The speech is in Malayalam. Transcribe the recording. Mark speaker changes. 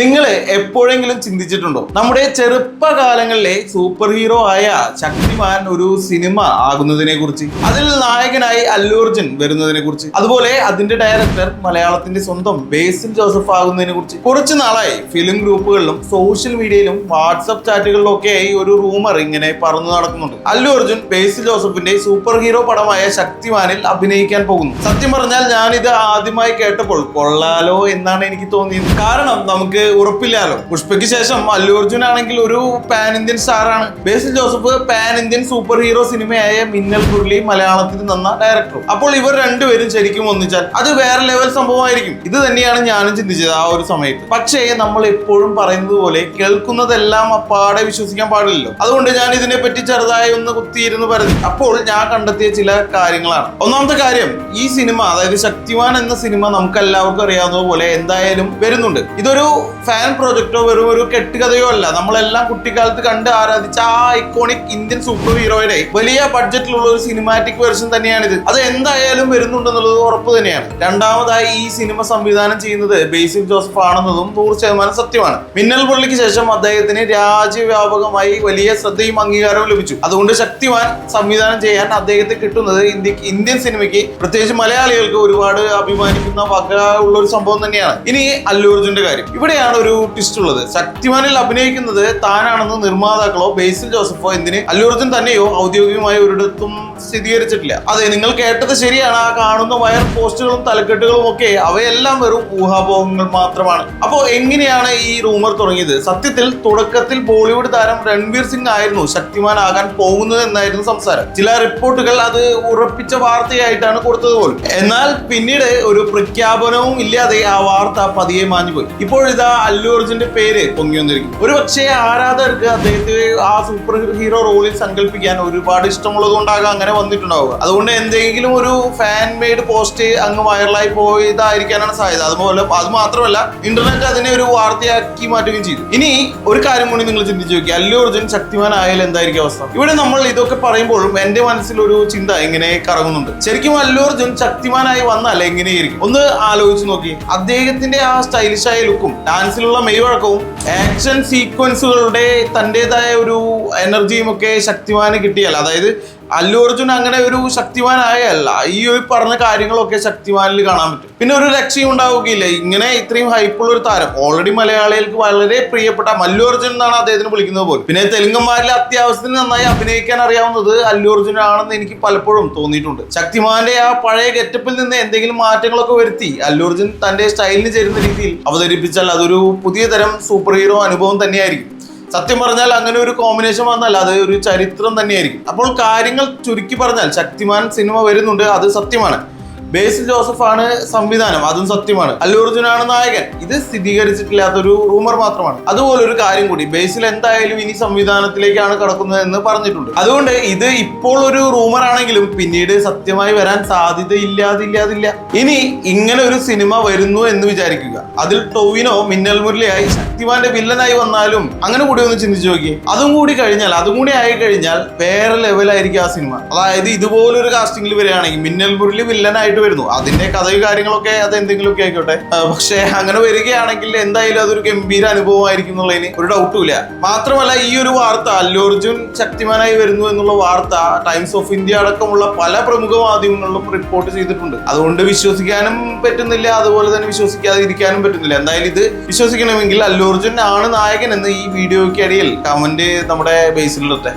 Speaker 1: നിങ്ങൾ എപ്പോഴെങ്കിലും ചിന്തിച്ചിട്ടുണ്ടോ? നമ്മുടെ ചെറുപ്പകാലങ്ങളിലെ സൂപ്പർ ഹീറോ ആയ ശക്തിമാൻ ഒരു സിനിമ ആകുന്നതിനെ കുറിച്ച് അതിൽ നായകനായി അല്ലു അർജുൻ വരുന്നതിനെ കുറിച്ച് അതുപോലെ അതിന്റെ ഡയറക്ടർ മലയാളത്തിന്റെ സ്വന്തം ബേസിൽ ജോസഫ് ആകുന്നതിനെ കുറിച്ച് കുറച്ചു നാളായി ഫിലിം ഗ്രൂപ്പുകളിലും സോഷ്യൽ മീഡിയയിലും വാട്സപ്പ് ചാറ്റുകളിലും ഒക്കെയായി ഒരു റൂമർ ഇങ്ങനെ പറന്നു നടക്കുന്നുണ്ട്. അല്ലു അർജുൻ ബേസിൽ ജോസഫിന്റെ സൂപ്പർ ഹീറോ പടമായ ശക്തിമാനിൽ അഭിനയിക്കാൻ പോകുന്നു. സത്യം പറഞ്ഞാൽ ഞാൻ ഇത് ആദ്യമായി കേട്ടപ്പോൾ കൊള്ളാലോ എന്നാണ് എനിക്ക് തോന്നിയത്. കാരണം നമുക്ക് ഉറപ്പില്ലാലോ. പുഷ്പയ്ക്ക് ശേഷം അല്ലു അർജുൻ ആണെങ്കിൽ ഒരു pan Indian സ്റ്റാറാണ് Basil Joseph pan Indian super hero സിനിമയായ Minnal Murali മലയാളത്തിൽ നിന്ന ഡയറക്ടർ അപ്പോൾ ഇവർ രണ്ടുപേരും ശരിക്കും ഒന്നിച്ചാൽ അത് വേറെ ലെവൽ സംഭവമായിരിക്കും. ഇത് തന്നെയാണ് ഞാനും ചിന്തിച്ചത് ആ ഒരു സമയത്ത്. പക്ഷേ നമ്മൾ എപ്പോഴും പറയുന്നത് പോലെ കേൾക്കുന്നതെല്ലാം അപ്പാടെ വിശ്വസിക്കാൻ പാടില്ലല്ലോ. അതുകൊണ്ട് ഞാൻ ഇതിനെ പറ്റി ചെറുതായി ഒന്ന് കുത്തിയിരുന്ന് പറഞ്ഞു അപ്പോൾ ഞാൻ കണ്ടെത്തിയ ചില കാര്യങ്ങളാണ്. ഒന്നാമത്തെ കാര്യം ഈ സിനിമ അതായത് ശക്തിമാൻ എന്ന സിനിമ നമുക്ക് എല്ലാവർക്കും അറിയാവുന്ന പോലെ എന്തായാലും വരുന്നുണ്ട്. ഇതൊരു ഫാൻ പ്രൊജക്റ്റോ വെറും ഒരു കെട്ടുകഥയോ അല്ല. നമ്മളെല്ലാം കുട്ടിക്കാലത്ത് കണ്ട് ആരാധിച്ച ആ ഐക്കോണിക് ഇന്ത്യൻ സൂപ്പർ ഹീറോയുടെ വലിയ ബഡ്ജറ്റിലുള്ള ഒരു സിനിമാറ്റിക് വെർഷൻ തന്നെയാണിത്. അത് എന്തായാലും വരുന്നുണ്ടെന്നുള്ളത് ഉറപ്പ് തന്നെയാണ്. രണ്ടാമതായി ഈ സിനിമ സംവിധാനം ചെയ്യുന്നത് ബേസിൽ ജോസഫ് ആണെന്നതും നൂറ് ശതമാനം സത്യമാണ്. മിന്നൽ പുള്ളിക്ക് ശേഷം അദ്ദേഹത്തിന് രാജ്യവ്യാപകമായി വലിയ ശ്രദ്ധയും അംഗീകാരവും ലഭിച്ചു. അതുകൊണ്ട് ശക്തിമാൻ സംവിധാനം ചെയ്യാൻ അദ്ദേഹത്തെ കിട്ടുന്നത് ഇന്ത്യയ്ക്ക് ഇന്ത്യൻ സിനിമയ്ക്ക് പ്രത്യേകിച്ച് മലയാളികൾക്ക് ഒരുപാട് അഭിമാനിക്കുന്ന വക ഉള്ള ഒരു സംഭവം തന്നെയാണ്. ഇനി അല്ലു അർജുന്റെ കാര്യം. ഇവിടെയാണ് ഒരു ട്വിസ്റ്റ് ഉള്ളത്. ശക്തിമാനിൽ അഭിനയിക്കുന്നത് താനാണെന്ന് നിർമ്മാതാക്കളോ ബേസിൽ ജോസഫോ എന്തിന് അല്ലൂർജുൻ തന്നെയോ ഔദ്യോഗികമായി ഒരിടത്തും സ്ഥിരീകരിച്ചിട്ടില്ല അതെ നിങ്ങൾ കേട്ടത് ശരിയാണ്. ആ കാണുന്ന വയർ പോസ്റ്റുകളും തലക്കെട്ടുകളും ഒക്കെ അവയെല്ലാം വെറും ഊഹാപോഹങ്ങൾ മാത്രമാണ്. അപ്പോൾ എങ്ങനെയാണ് ഈ റൂമർ തുടങ്ങിയത്? സത്യത്തിൽ തുടക്കത്തിൽ ബോളിവുഡ് താരം രൺവീർ സിംഗ് ആയിരുന്നു ശക്തിമാൻ ആകാൻ പോകുന്നത് എന്നായിരുന്നു സംസാരം. ചില റിപ്പോർട്ടുകൾ അത് ഉറപ്പിച്ച വാർത്തയായിട്ടാണ് കൊടുത്തത് പോലും. എന്നാൽ പിന്നീട് ഒരു പ്രഖ്യാപനവും ഇല്ലാതെ ആ വാർത്ത പതിയെ മാഞ്ഞുപോയി. ഇപ്പോഴിതാ അല്ലു അർജുന്റെ പേര് പൊങ്ങി വന്നിരിക്കും ഒരു പക്ഷേ ആരാധകർക്ക് അദ്ദേഹത്തെ ആ സൂപ്പർ ഹീറോ റോളിൽ സങ്കല്പിക്കാൻ ഒരുപാട് ഇഷ്ടമുള്ളത് കൊണ്ടാകാം അങ്ങനെ വന്നിട്ടുണ്ടാവുക. അതുകൊണ്ട് എന്തെങ്കിലും ഒരു ഫാൻ മെയ്ഡ് പോസ്റ്റ് അങ്ങ് വൈറലായി പോയതായിരിക്കാനാണ് സാധ്യത. അതുപോലെ അത് മാത്രമല്ല ഇന്റർനെറ്റ് അതിനെ ഒരു വാർത്തയാക്കി മാറ്റുകയും ചെയ്തു. ഇനി ഒരു കാര്യം കൂടി നിങ്ങൾ ചിന്തിച്ചു നോക്കി അല്ലു അർജുൻ ശക്തിമാനായാൽ എന്തായിരിക്കും അവസ്ഥ? ഇവിടെ നമ്മൾ ഇതൊക്കെ പറയുമ്പോഴും എന്റെ മനസ്സിൽ ഒരു ചിന്ത ഇങ്ങനെ കറങ്ങുന്നുണ്ട്. ശരിക്കും അല്ലു അർജുൻ ശക്തിമാനായി വന്നാൽ എങ്ങനെയായിരിക്കും? ഒന്ന് ആലോചിച്ച് നോക്കി. അദ്ദേഹത്തിന്റെ ആ സ്റ്റൈലിഷായ ലുക്കും ഡാൻസിലുള്ള മെയ്വഴക്കവും ആക്ഷൻ സീക്വൻസുകളുടെ തന്റെതായ ഒരു എനർജിയും ഒക്കെ ശക്തിമാന് കിട്ടിയാൽ അതായത് അല്ലു അർജുൻ അങ്ങനെ ഒരു ശക്തിമാനായല്ല ഈ ഒരു പറഞ്ഞ കാര്യങ്ങളൊക്കെ ശക്തിമാനിൽ കാണാൻ പറ്റും. പിന്നെ ഒരു രക്ഷയും ഉണ്ടാവുകയില്ല. ഇങ്ങനെ ഇത്രയും ഹൈപ്പുള്ള ഒരു താരം. ഓൾറെഡി മലയാളികൾക്ക് വളരെ പ്രിയപ്പെട്ട മല്ലു അർജുൻ എന്നാണ് അദ്ദേഹത്തിന് വിളിക്കുന്നത് പോലും. പിന്നെ തെലുങ്കന്മാരിൽ അത്യാവശ്യത്തിന് നന്നായി അഭിനയിക്കാൻ അറിയാവുന്നത് അല്ലു അർജുൻ ആണെന്ന് എനിക്ക് പലപ്പോഴും തോന്നിയിട്ടുണ്ട്. ശക്തിമാന്റെ ആ പഴയ ഗെറ്റപ്പിൽ നിന്ന് എന്തെങ്കിലും മാറ്റങ്ങളൊക്കെ വരുത്തി അല്ലു അർജുൻ തന്റെ സ്റ്റൈലിന് ചേരുന്ന രീതിയിൽ അവതരിപ്പിച്ചാൽ അതൊരു പുതിയ തരം സൂപ്പർ ഹീറോ അനുഭവം തന്നെയായിരിക്കും. സത്യം പറഞ്ഞാൽ അങ്ങനെ ഒരു കോമ്പിനേഷൻ വന്നാൽ അത് ഒരു ചരിത്രം തന്നെയായിരിക്കും. അപ്പോൾ കാര്യങ്ങൾ ചുരുക്കി പറഞ്ഞാൽ ശക്തിമാൻ സിനിമ വരുന്നുണ്ട് അത് സത്യമാണ്. ബേസിൽ ജോസഫ് ആണ് സംവിധാനം അതും സത്യമാണ്. അല്ലൂർജുനാണ് നായകൻ. ഇത് സ്ഥിരീകരിച്ചിട്ടില്ലാത്തൊരു റൂമർ മാത്രമാണ്. അതുപോലെ ഒരു കാര്യം കൂടി ബേസിൽ എന്തായാലും ഇനി സംവിധാനത്തിലേക്കാണ് കടക്കുന്നത് എന്ന് പറഞ്ഞിട്ടുണ്ട്. അതുകൊണ്ട് ഇത് ഇപ്പോൾ ഒരു റൂമർ ആണെങ്കിലും പിന്നീട് സത്യമായി വരാൻ സാധ്യത ഇല്ലാതില്ലാതില്ല ഇനി ഇങ്ങനെ ഒരു സിനിമ വരുന്നു എന്ന് വിചാരിക്കുക. അതിൽ ടോവിനോ മിന്നൽ മുരളിയായി ശക്തിമാന്റെ വില്ലനായി വന്നാലും അങ്ങനെ കൂടി ഒന്ന് ചിന്തിച്ചു നോക്കി. അതും കൂടി കഴിഞ്ഞാൽ അതും കൂടി ആയി കഴിഞ്ഞാൽ വേറെ ലെവലായിരിക്കും ആ സിനിമ. അതായത് ഇതുപോലൊരു കാസ്റ്റിംഗിൽ വരികയാണെങ്കിൽ മിന്നൽ മുരളി വില്ലനായിട്ട് വരുന്നു. അതിന്റെ കഥയും കാര്യങ്ങളൊക്കെ അത് എന്തെങ്കിലുമൊക്കെ ആയിക്കോട്ടെ. പക്ഷെ അങ്ങനെ വരികയാണെങ്കിൽ എന്തായാലും അതൊരു ഗംഭീര അനുഭവമായിരിക്കും എന്നുള്ളതിന് ഒരു ഡൗട്ടും ഇല്ല. മാത്രമല്ല ഈ ഒരു വാർത്ത അല്ലോർജുൻ ശക്തിമാനായി വരുന്നു എന്നുള്ള വാർത്ത ടൈംസ് ഓഫ് ഇന്ത്യ അടക്കമുള്ള പല പ്രമുഖ മാധ്യമങ്ങളിലും റിപ്പോർട്ട് ചെയ്തിട്ടുണ്ട്. അതുകൊണ്ട് വിശ്വസിക്കാനും പറ്റുന്നില്ല അതുപോലെ തന്നെ വിശ്വസിക്കാതിരിക്കാനും പറ്റുന്നില്ല. എന്തായാലും ഇത് വിശ്വസിക്കണമെങ്കിൽ അല്ലോർജുൻ ആണ് നായകൻ എന്ന് ഈ വീഡിയോയ്ക്ക് അടിയിൽ കമന്റ് നമ്മുടെ ബേസിലിടട്ടെ